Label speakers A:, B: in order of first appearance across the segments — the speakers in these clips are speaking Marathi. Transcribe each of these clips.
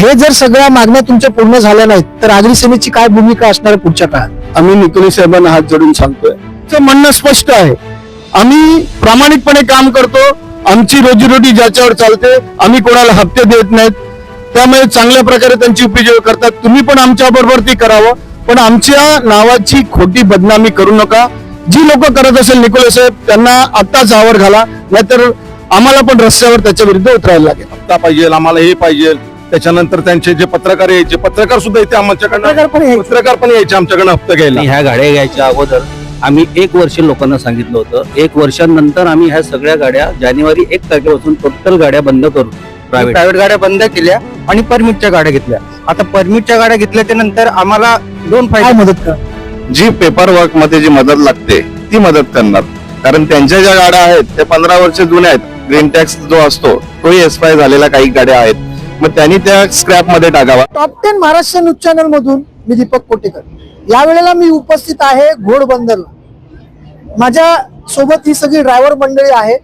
A: हे जर सगळ्या मागण्या तुमच्या पूर्ण झाल्या नाहीत तर आगरी सेनेची काय भूमिका असणार आहे पुढच्या काळात?
B: आम्ही निकोले साहेबांना हात जोडून सांगतोय. म्हणणं स्पष्ट आहे. आम्ही प्रामाणिकपणे काम करतो. आमची रोजीरोटी ज्याच्यावर चालते आम्ही कोणाला हप्ते देत नाहीत. त्यामुळे चांगल्या प्रकारे त्यांची उपयोग करतात. तुम्ही पण आमच्या बरोबर ती करावं. पण आमच्या नावाची खोटी बदनामी करू नका. जी लोक करत असेल निकोले साहेब त्यांना आत्ताच आवर घाला. नाहीतर आम्हाला पण रस्त्यावर त्याच्या विरुद्ध उतरायला लागेल.
C: हप्ता पाहिजे आम्हाला हे पाहिजे. त्याच्यानंतर त्यांचे जे पत्रकार यायचे पत्रकार सुद्धा इथे आमच्याकडनं
A: पत्रकार पण यायचे.
C: पत्रकार पण यायचे आमच्याकडनं हप्ता घ्यायला.
D: आणि ह्या गाड्या घ्यायच्या अगोदर आम्ही एक वर्ष लोकांना सांगितलं होतं. एक वर्षानंतर आम्ही ह्या सगळ्या गाड्या जानेवारी एक तारखेपासून टोटल गाड्या बंद करू प्रायव्हेट
E: प्रायव्हेट गाड्या बंद केल्या आणि परमिटच्या गाड्या घेतल्या. आता परमिटच्या गाड्या घेतल्याच्या नंतर आम्हाला दोन फायदे
A: मदत करा
F: जी पेपर वर्कमध्ये जी मदत लागते ती मदत करणार. कारण त्यांच्या ज्या गाड्या आहेत त्या पंधरा वर्ष जुन्या आहेत. ग्रीन टॅक्स जो असतो तोही एक्सपायर झालेल्या काही गाड्या आहेत. मग त्यांनी त्या स्क्रॅपमध्ये टाकावा.
A: Top ten Maharashtra news channel मधून मी दीपक कोटेकर. यावेळेला मी उपस्थित आहे घोडबंदरला. माझ्या सोबत ही सगळी ड्रायव्हर मंडळी आहे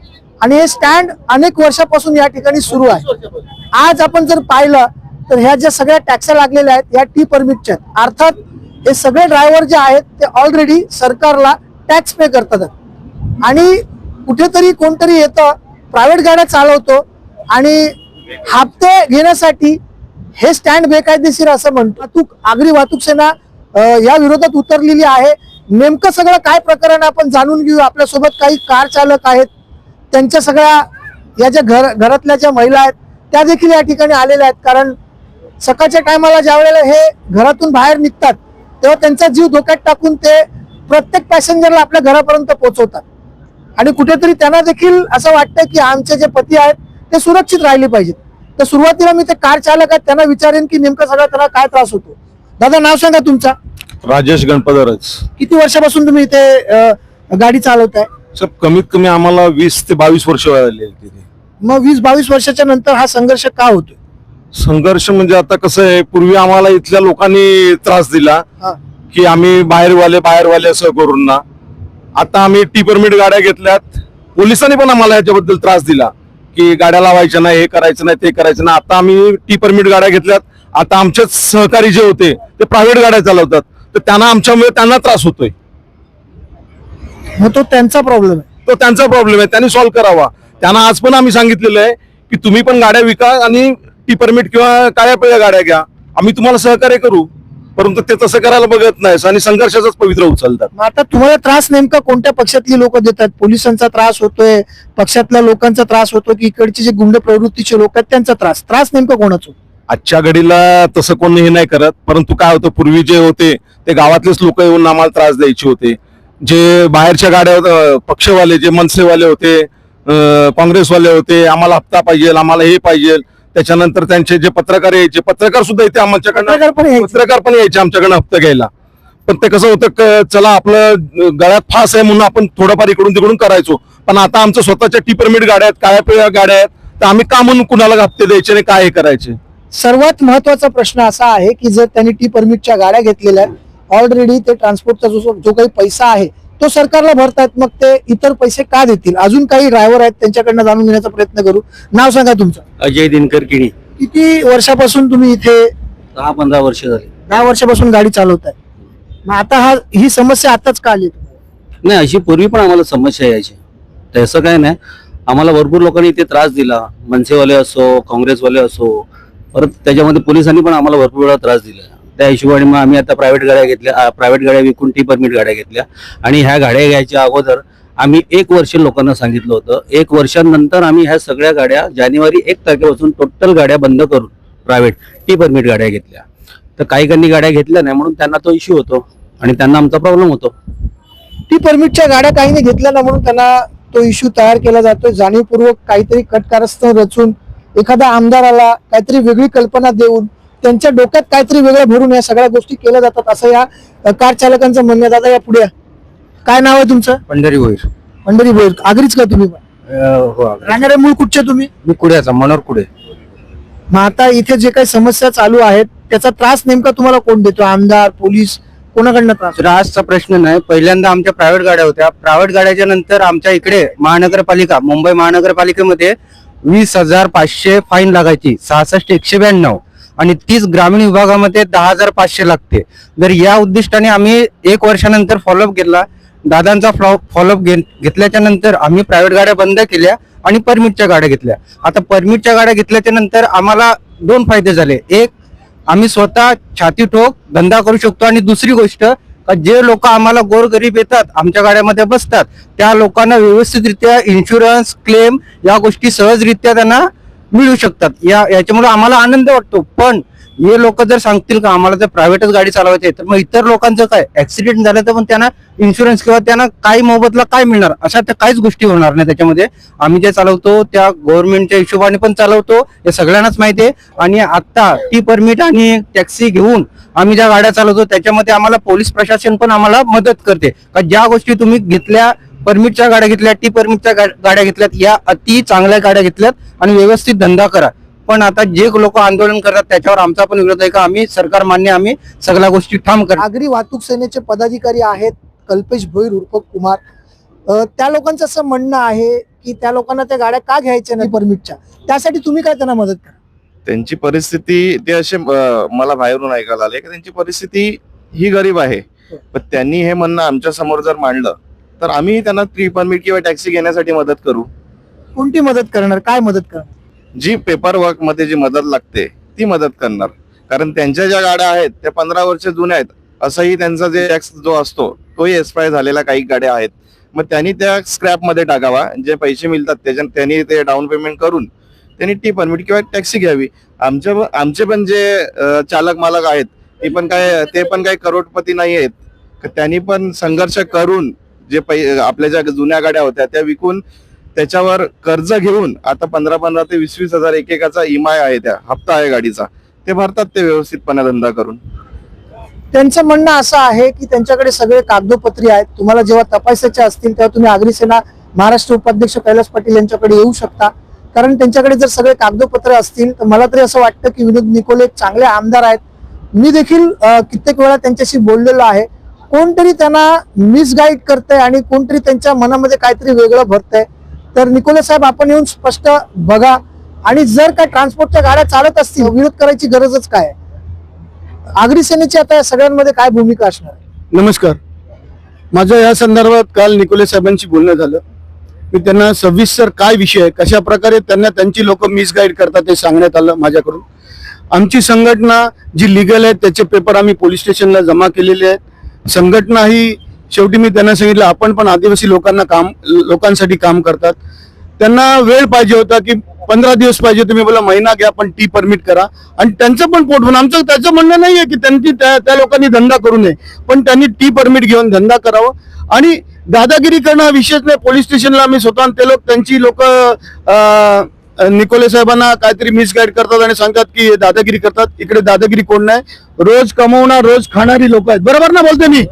A: आणि हे स्टँड अनेक वर्षापासून या ठिकाणी सुरू आहे. आज आपण जर पाहिलं तर ह्या ज्या सगळ्या टॅक्सा लागलेल्या आहेत या टी परमिटच्या आहेत. अर्थात हे सगळे ड्रायव्हर जे आहेत ते ऑलरेडी सरकारला टॅक्स पे करतात. आणि कुठेतरी कोणतरी येतं प्रायव्हेट गाड्या चालवतो आणि हप्ते घेण्यासाठी हे स्टँड बेकायदेशीर असं म्हणतो वाहतूक आगरी वाहतूक सेना या विरोधात उतरलेली आहे. नेमकं सगळं काय प्रकरण आपण जाणून घेऊ. आपल्यासोबत काही कार चालक आहेत. त्यांच्या सगळ्या या ज्या घर घरातल्या ज्या महिला आहेत त्या देखील या ठिकाणी आलेल्या आहेत. कारण सकाळच्या टायमाला ज्या वेळेला हे घरातून बाहेर निघतात तेव्हा त्यांचा जीव धोक्यात टाकून ते प्रत्येक पॅसेंजरला आपल्या घरापर्यंत पोहोचवतात. आणि कुठेतरी त्यांना देखील असं वाटतं की आमचे जे पती आहेत ते सुरक्षित राहिले पाहिजेत. तर सुरुवातीला मी ते कार चालक आहेत त्यांना विचारेन की नेमका सगळा त्यांना काय त्रास होतो. दादा नाव सांगा तुमचा.
C: राजेश गणपतरच.
A: किती वर्षापासून तुम्ही इथे अ, गाडी चालवताय?
C: सब कमीत कमी आम्हाला वीस ते बावीस वर्ष झालेली तिथे.
A: मग वीस बावीस वर्षाच्या नंतर हा संघर्ष का होतोय?
C: संघर्ष म्हणजे आता कसं आहे पूर्वी आम्हाला इथल्या लोकांनी त्रास दिला
A: हा.
C: की आम्ही बाहेरवाले बाहेरवाले असं करून ना. आता आम्ही टी परमिट गाड्या घेतल्यात. पोलिसांनी पण आम्हाला याच्याबद्दल त्रास दिला. की गाड्या लावायच्या नाही हे करायचं नाही ते करायचं नाही. आता आम्ही टी परमिट गाड्या घेतल्यात. आता आमचेच सहकारी जे होते ते प्रायव्हेट गाड्या चालवतात. तर त्यांना आमच्यामुळे त्यांना त्रास होतोय.
A: मग तो त्यांचा प्रॉब्लेम आहे.
C: तो त्यांचा प्रॉब्लेम आहे. त्यांनी सॉल्व्ह करावा. त्यांना आज पण आम्ही सांगितलेलं आहे की तुम्ही पण गाड्या विका आणि टी परमिट किंवा काळ्या पिळ्या गाड्या घ्या. आम्ही तुम्हाला सहकार्य करू. परंतु ते तसं करायला बघत नाही आणि संघर्षाचाच पवित्र उचलतात.
A: मग आता तुम्हाला त्रास नेमका कोणत्या पक्षातली लोक देतात? पोलिसांचा त्रास होतोय पक्षातल्या लोकांचा त्रास होतो की इकडचे जे गुंड प्रवृत्तीचे लोक आहेत त्यांचा त्रास. त्रास नेमका कोणाचा होतो?
C: आजच्या घडीला तसं कोणी हे नाही करत परंतु काय होतं पूर्वी जे होते ते गावातलेच लोक येऊन आम्हाला त्रास द्यायचे होते. जे बाहेरच्या गाड्या पक्षवाले जे मनसेवाले होते काँग्रेसवाले होते आम्हाला हप्ता पाहिजे आम्हाला हे पाहिजे त्याच्यानंतर त्यांचे जे पत्रकार यायचे पत्रकार सुद्धा इथे आमच्याकडनं
A: पत्रकार पण यायचे.
C: आमच्याकडनं हप्ता घ्यायला. पण ते कसं होतं चला आपलं गळ्यात फास आहे म्हणून आपण थोडंफार इकडून तिकडून करायचो. पण आता आमचं स्वतःच्या टी परमिट गाड्या आहेत काळ्या पिळ्या गाड्या आहेत तर आम्ही का म्हणून कुणाला हप्ते द्यायचे आणि काय हे करायचे?
A: सर्वात महत्त्वाचा प्रश्न असा आहे की जर त्यांनी टी परमिटच्या गाड्या घेतलेल्या ऑलरेडी ते ट्रान्सपोर्टचा जो जो काही पैसा आहे तो सरकारला भरतायत मग ते इतर पैसे का देतील? अजून काही ड्रायव्हर आहेत त्यांच्याकडनं जाणून घेण्याचा प्रयत्न करू. नाव सांगा तुमचं.
D: अजय दिनकर किणी.
A: किती वर्षापासून तुम्ही इथे
D: दहा पंधरा वर्ष झाली.
A: दहा वर्षापासून गाडी चालवताय? मग आता हा ही समस्या आताच का आली? तुम्हाला?
D: नाही अशी पूर्वी पण आम्हाला समस्या यायची. तसं काय नाही. आम्हाला भरपूर लोकांनी इथे त्रास दिला. मनसेवाले असो काँग्रेसवाले असो परत त्याच्यामध्ये पोलिसांनी पण आम्हाला भरपूर वेळा त्रास दिला. त्या हिशोबाने मग आम्ही आता प्रायव्हेट गाड्या घेतल्या प्रायव्हेट गाड्या विकून टी परमिट गाड्या घेतल्या. आणि ह्या गाड्या घ्यायच्या अगोदर आम्ही एक वर्ष लोकांना सांगितलं होतं. एक वर्षानंतर आम्ही ह्या सगळ्या गाड्या जानेवारी एक तारखेपासून टोटल गाड्या बंद करून प्रायव्हेट टी परमिट गाड्या घेतल्या. तर काही काही गाड्या घेतल्या नाही म्हणून त्यांना तो इश्यू होतो आणि त्यांना आमचा प्रॉब्लेम होतो.
A: टी परमिटच्या गाड्या काहीने घेतल्या ना म्हणून त्यांना तो इश्यू तयार केला जातोय. जाणीवपूर्वक काहीतरी कटकारस्थान रचून एखादा आमदाराला काहीतरी वेगळी कल्पना देऊन त्यांच्या डोक्यात काहीतरी वेगळं भरून या सगळ्या गोष्टी केल्या जातात असं या कार चालकांचं म्हणणं. दादा या पुढे. काय नाव आहे तुमचं?
E: पंढरी होईल
A: पंढरी बोर आगरीच का तुम्ही
E: हो
A: राहणारे मूळ कुठचे तुम्ही?
E: मी कुड्याचा मनोर कुडे.
A: मग आता इथे जे काही समस्या चालू आहेत त्याचा त्रास नेमका तुम्हाला कोण देतो? आमदार पोलीस कोणाकडनं त्रास
E: त्रासचा प्रश्न नाही. पहिल्यांदा आमच्या प्रायव्हेट गाड्या होत्या. प्रायव्हेट गाड्याच्या नंतर आमच्या इकडे महानगरपालिका मुंबई महानगरपालिकेमध्ये वीस हजार पाचशे फाईन लागायची. सहासष्ट एकशे ब्याण्णव. आणि तीच ग्रामीण विभागामध्ये दहा हजार पाचशे लागते. जर या उद्दिष्टाने आम्ही एक वर्षानंतर फॉलोअप केला दादांचा फॉलोअप घेतल्याच्या नंतर आम्ही प्रायव्हेट गाड्या बंद केल्या आणि परमिटच्या गाड्या घेतल्या. आता परमिटच्या गाड्या घेतल्याच्या नंतर आम्हाला दोन फायदे झाले. एक आम्ही स्वतः छाती ठोक धंदा करू शकतो आणि दुसरी गोष्ट जे लोक आम्हाला गोरगरीब येतात आमच्या गाड्यामध्ये बसतात त्या लोकांना व्यवस्थितरित्या इन्शुरन्स क्लेम या गोष्टी सहजरित्या त्यांना मिळू शकतात. या याच्यामुळे आम्हाला आनंद वाटतो. पण हे लोक जर सांगतील का आम्हाला जर प्रायव्हेटच गाडी चालवायची आहे तर मग इतर लोकांचं काय? ऍक्सिडेंट झालं तर पण त्यांना इन्शुरन्स किंवा त्यांना काही मोबदला काय मिळणार? अशा त्या काहीच गोष्टी होणार नाही त्याच्यामध्ये. आम्ही जे चालवतो त्या गव्हर्नमेंटच्या हिशोबाने पण चालवतो. हे सगळ्यांनाच माहिती आहे. आणि आत्ता टी परमिट आणि टॅक्सी घेऊन आम्ही ज्या गाड्या चालवतो त्याच्यामध्ये आम्हाला पोलीस प्रशासन पण आम्हाला मदत करते. का ज्या गोष्टी तुम्ही घेतल्या परमिटच्या गाड्या घेतल्या टी परमिटच्या गाड्या घेतल्यात या अति चांगल्या गाड्या घेतल्यात आणि व्यवस्थित धंदा करा. पण आता जे लोक आंदोलन करतात त्याच्यावर आमचा पण विरोध आहे का? आम्ही सरकार मान्य आम्ही सगळ्या गोष्टी ठाम करतो.
A: नागरी वाहतूक सेनेचे पदाधिकारी आहेत कल्पेश भोईर उर्फ कुमार. अ, त्या लोकांचं असं म्हणणं आहे की त्या लोकांना त्या गाड्या का घ्यायच्या नाही परमिटच्या? त्यासाठी तुम्ही काय त्यांना मदत करा?
F: त्यांची परिस्थिती ते असे मला बाहेरून ऐकायला आले की त्यांची परिस्थिती ही गरीब आहे. पण त्यांनी हे म्हणणं आमच्यासमोर जर मांडलं तर आम्ही त्यांना ट्री परमिट किंवा टॅक्सी घेण्यासाठी मदत करू.
A: कोणती मदत करणार? काय मदत करणार?
F: जी पेपर वर्कमध्ये जी मदत लागते ती मदत करणार. कारण त्यांच्या ज्या गाड्या आहेत त्या पंधरा वर्ष जुन्या आहेत. असंही त्यांचा जे टॅक्स जो असतो तोही एक्सपायर झालेला काही गाड्या आहेत. मग त्यांनी त्या स्क्रॅपमध्ये टाकावा. जे पैसे मिळतात त्याच्या त्यांनी ते डाऊन पेमेंट करून त्यांनी टी परमिट किंवा टॅक्सी घ्यावी. आमच्या आमचे पण जे अं, चालक मालक आहेत ते पण काय ते पण काही करोडपती नाही आहेत. त्यांनी पण संघर्ष करून जे पै आपल्या ज्या जुन्या गाड्या होत्या त्या विकून त्याच्यावर कर्ज घेऊन आता पंधरा पंधरा ते वीस वीस हजार एकेकाचा इमाय आहे त्या हप्ता आहे गाडीचा ते भरतात ते व्यवस्थितपणे धंदा करून.
A: त्यांचं म्हणणं असं आहे की त्यांच्याकडे सगळे कागदोपत्री आहेत. तुम्हाला जेव्हा तपासायचे असतील तेव्हा तुम्ही आगरी सेना महाराष्ट्र उपाध्यक्ष कैलास पाटील यांच्याकडे येऊ शकता. कारण त्यांच्याकडे जर सगळे कागदोपत्र असतील तर मला तरी असं वाटतं की विनोद निकोले एक चांगले आमदार आहेत. मी देखील कित्येक वेळा त्यांच्याशी बोललेलो आहे. कोणतरी त्यांना मिसगाईड करतंय आणि कोणतरी त्यांच्या मनामध्ये काहीतरी वेगळं भरतंय. तर निकोले साहेब आपण येऊन स्पष्ट बघा. आणि जर का ट्रान्सपोर्टच्या गाड्या चालत असतील विरोध करायची गरजच काय? आहे? आगरी सेनेची आता या सगळ्यांमध्ये काय भूमिका असणार
B: नमस्कार. माझं या संदर्भात काल निकोले साहेबांशी बोलणं झालं. मी त्यांना सविस्तर काय विषय आहे कशा प्रकारे त्यांना त्यांची लोक मिसगाईड करतात ते सांगण्यात आलं माझ्याकडून. आमची संघटना जी लिगल आहे त्याचे पेपर आम्ही पोलीस स्टेशनला जमा केलेले आहेत. संघटना ही शेवटी मी त्यांना सांगितलं आपण पण आदिवासी लोकांना काम लोकांसाठी काम करतात. त्यांना वेळ पाहिजे होता की पंधरा दिवस पाहिजे तुम्ही बोला महिना घ्या पण टी परमिट करा. आणि त्यांचं पण पोट म्हणून आमचं त्याचं म्हणणं नाहीये की त्यांची त्या त्या लोकांनी धंदा करू नये. पण त्यांनी टी परमिट घेऊन धंदा करावा. आणि दादागिरी करणं हा विषयच नाही. पोलीस स्टेशनला आम्ही स्वतः ते लोक त्यांची लोक निकोले साहेबांना काहीतरी मिसगाईड करतात आणि सांगतात की दादागिरी करतात. इकडे दादागिरी कोण नाही. रोज कमवणार रोज खाणारी लोक आहेत. बरोबर ना बोलते मी?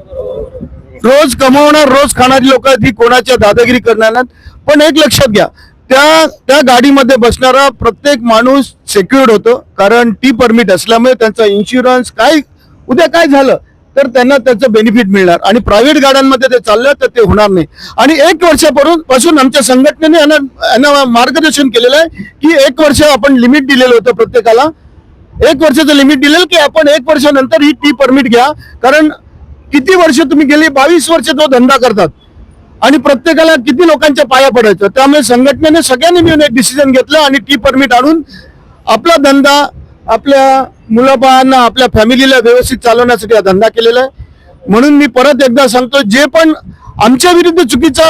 B: रोज कमवणार रोज खाणारी लोक आहेत ही कोणाच्या दादागिरी करणार नाहीत. पण एक लक्षात घ्या त्या त्या गाडीमध्ये बसणारा प्रत्येक माणूस सेक्युर्ड होतो. कारण टी परमिट असल्यामुळे त्यांचा इन्शुरन्स काय उद्या काय झालं? तर त्यांना त्याचं बेनिफिट मिळणार. आणि प्रायव्हेट गाड्यांमध्ये ते चाललं तर ते होणार नाही. आणि एक वर्षापासून पासून आमच्या संघटनेने यांना यांना मार्गदर्शन केलेलं आहे की एक वर्ष आपण लिमिट दिलेलं होतं प्रत्येकाला. एक वर्षाचं लिमिट दिलेलं की आपण एक वर्षानंतर ही टी परमिट घ्या. कारण किती वर्ष तुम्ही गेली? बावीस वर्ष तो धंदा करतात. आणि प्रत्येकाला किती लोकांच्या पाया पडायचं? त्यामुळे संघटनेने सगळ्यांनी मिळून एक डिसिजन घेतलं आणि टी परमिट आणून आपला धंदा आपल्या मुलाबाळांना आपल्या फॅमिलीला व्यवस्थित चालवण्यासाठी हा धंदा केलेला आहे. म्हणून मी परत एकदा सांगतो जे पण आमच्या विरुद्ध चुकीचा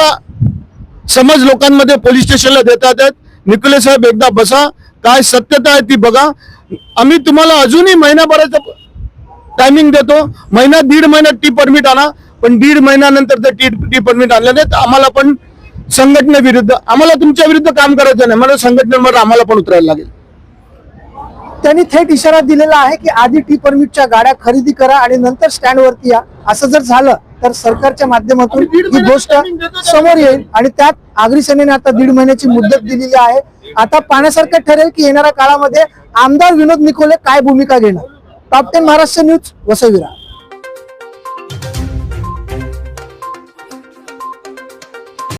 B: समज लोकांमध्ये पोलीस स्टेशनला देतात आहेत निकुले साहेब एकदा बसा काय सत्यता आहे ती बघा. आम्ही तुम्हाला अजूनही महिनाभराचं टायमिंग देतो. महिना दीड महिन्यात टी परमिट आणा पण दीड महिन्यानंतर ते टी टी परमिट आणलं नाही तर आम्हाला पण संघटनेविरुद्ध आम्हाला तुमच्या विरुद्ध काम करायचं नाही. मला संघटनेवर आम्हाला पण उतरायला लागेल.
A: त्यांनी थेट इशारा दिलेला आहे की आधी टी परमिटच्या गाड्या खरेदी करा आणि नंतर स्टँड वरती या. असं जर झालं तर सरकारच्या माध्यमातून ही गोष्ट समोर येईल. आणि त्यात आगरी सेनेने आता दीड महिन्याची मुदत दिलेली आहे. आता पाहण्यासारखं ठरेल की येणाऱ्या काळामध्ये आमदार विनोद निकोले काय भूमिका घेणार? Top ten Maharashtra news Vasai Virar